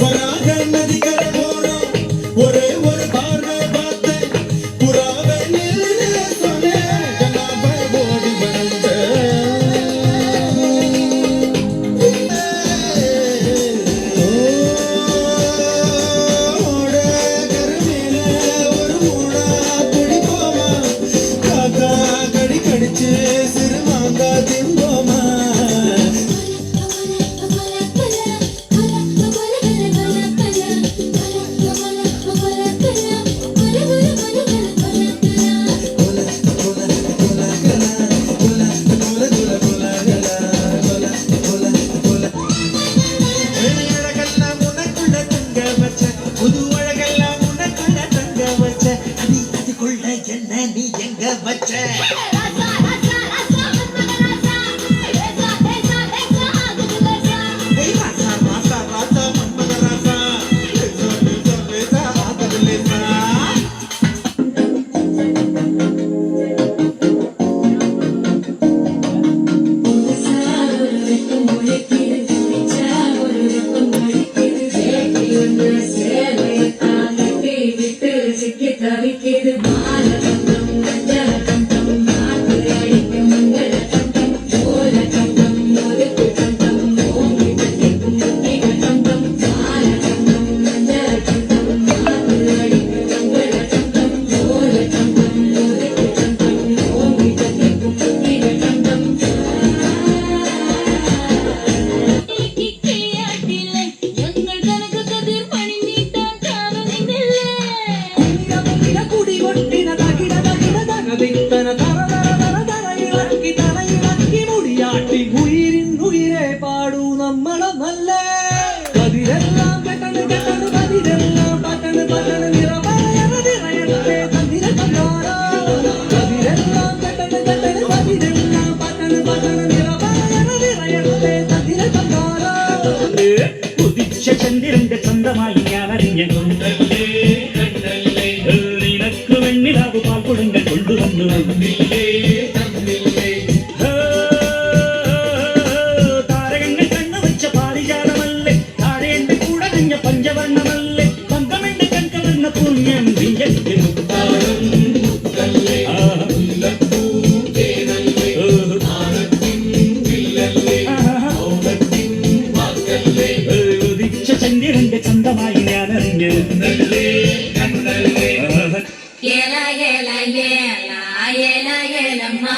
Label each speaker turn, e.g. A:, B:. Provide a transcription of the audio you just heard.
A: வராக நதிக்கரை போனோம் ஒரே ஒரு Deus
B: ചന്ദ്രന്റെ സ്വന്തമായി ഞാൻ അറിഞ്ഞു നിനക്ക് വെണ്ണിലാവ് പാൽക്കുടങ്ങൾ കൊണ്ടുവന്നു
C: ఎలా ఎలా ఎలా ఎలా ఎలమ్మా